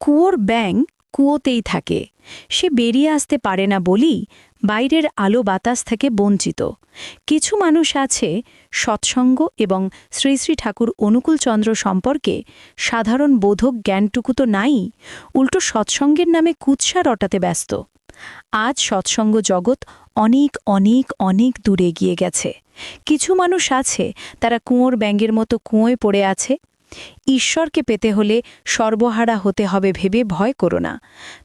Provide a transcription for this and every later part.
কুয়োর ব্যাং কুয়োতেই থাকে। সে বেরিয়ে আসতে পারে না বলেই বাইরের আলো বাতাস থেকে বঞ্চিত। কিছু মানুষ আছে সৎসঙ্গ এবং শ্রী শ্রী ঠাকুর অনুকূলচন্দ্র সম্পর্কে সাধারণ বোধক জ্ঞানটুকু তো নাই, উল্টো সৎসঙ্গের নামে কুৎসা রটাতে ব্যস্ত। আজ সৎসঙ্গ জগৎ অনেক অনেক অনেক দূরে গিয়ে গেছে। কিছু মানুষ আছে তারা কুঁয়োর ব্যাঙের মতো কুঁয়োয় পড়ে আছে ঈশ্বরকে পেতে হলে সর্বহারা হতে হবে ভেবে ভয় করো না।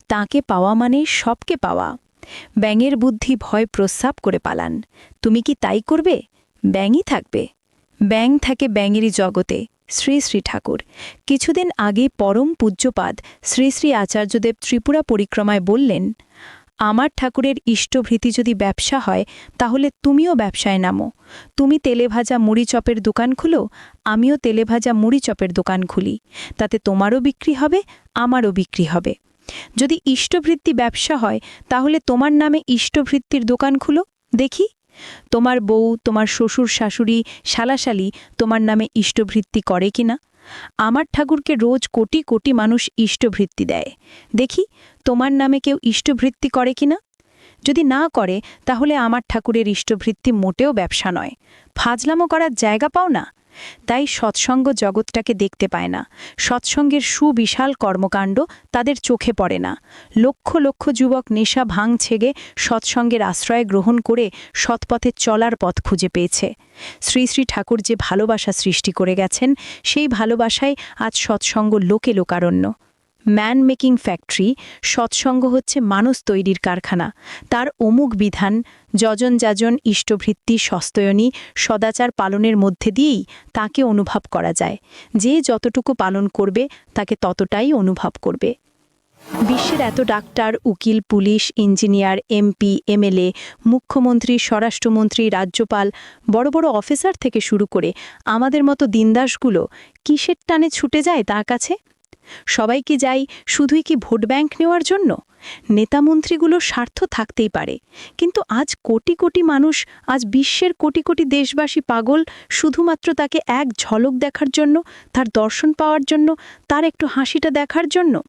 তাঁকে পাওয়া মানে সবকে পাওয়া। ব্যাঙের বুদ্ধি ভয় প্রস্রাব করে পালান। তুমি কি তাই করবে? ব্যাঙই থাকবে। ব্যাং থাকে ব্যাঙেরই জগতে, শ্রী শ্রী ঠাকুর। কিছুদিন আগে পরম পূজ্যপাদ শ্রী শ্রী আচার্যদেব ত্রিপুরা পরিক্রমায় বললেন আমার ঠাকুরের ইষ্টভৃতি যদি ব্যবসা হয়, তাহলে তুমিও ব্যবসায় নামো। তুমি তেলে ভাজা মুড়ি চপের দোকান খুলো, আমিও তেলে ভাজা মুড়ি চপের দোকান খুলি। তাতে তোমারও বিক্রি হবে, আমারও বিক্রি হবে। যদি ইষ্টভৃত্তি ব্যবসা হয়, তাহলে তোমার নামে ইষ্টভৃত্তির দোকান খুলো। দেখি। তোমার বউ, তোমার শ্বশুর, শাশুড়ি, শালাশালি তোমার নামে ইষ্টভৃত্তি করে কিনা? আমার ঠাকুরকে রোজ কোটি কোটি মানুষ ইষ্টভৃত্তি দেয়। দেখি, তোমার নামে কেউ ইষ্টভৃত্তি করে কিনা? যদি না করে, তাহলে আমার ঠাকুরের ইষ্টভৃত্তি মোটেও ব্যবসা নয়। ফাজলামো করার জায়গা পাও না? তাই সৎসঙ্গ জগৎটাকে দেখতে পায় না। সৎসঙ্গের সুবিশাল কর্মকাণ্ড তাদের চোখে পড়ে না। লক্ষ লক্ষ যুবক নেশা ভাঙ ছেগে সৎসঙ্গের আশ্রয় গ্রহণ করে সৎপথে চলার পথ খুঁজে পেয়েছে। শ্রী শ্রী ঠাকুর যে ভালোবাসা সৃষ্টি করে গেছেন, সেই ভালোবাসায় আজ সৎসঙ্গ লোকে লোকারণ্য। ম্যান মেকিং ফ্যাক্টরি সৎসঙ্গ হচ্ছে মানুষ তৈরির কারখানা। তার অমুক বিধান, যজন যাজন ইষ্টভৃত্তি সস্তয়নী সদাচার পালনের মধ্যে দিয়েই তাকে অনুভব করা যায়। যে যতটুকু পালন করবে, তাকে ততটাই অনুভব করবে। বিশ্বের এত ডাক্তার, উকিল, পুলিশ, ইঞ্জিনিয়ার, এমপি, এমএলএ, মুখ্যমন্ত্রী, স্বরাষ্ট্রমন্ত্রী, রাজ্যপাল, বড় বড় অফিসার থেকে শুরু করে আমাদের মতো দিনদাসগুলো কিসের টানে ছুটে যায় তার কাছে? সবাই কি যাই শুধুই কি ভোট ব্যাংক নেওয়ার জন্য? নেতামন্ত্রীগুলোর স্বার্থ থাকতেই পারে। কিন্তু আজ কোটি কোটি মানুষ, আজ বিশ্বের কোটি কোটি দেশবাসী পাগল শুধুমাত্র তাকে এক ঝলক দেখার জন্য, তার দর্শন পাওয়ার জন্য, তার একটু হাসিটা দেখার জন্য?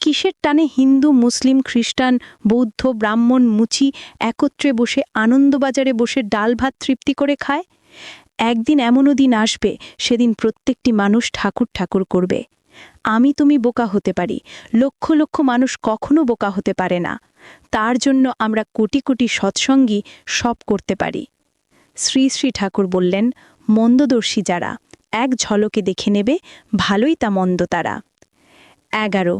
কিসের টানে হিন্দু, মুসলিম, খ্রিস্টান, বৌদ্ধ, ব্রাহ্মণ, মুচি একত্রে বসে আনন্দবাজারে বসে ডাল ভাত তৃপ্তি করে খায়? একদিন এমনও দিন আসবে, সেদিন প্রত্যেকটি মানুষ ঠাকুর ঠাকুর করবে। আমি তুমি বোকা হতে পারি। লক্ষ লক্ষ মানুষ কখনো বোকা হতে পারে না। তার জন্য আমরা কোটি কোটি সৎসঙ্গী সব করতে পারি। শ্রী শ্রী ঠাকুর বললেন, মন্দদর্শী যারা, এক ঝলকে দেখে নেবে, ভালোই তা মন্দ তারা। এগারো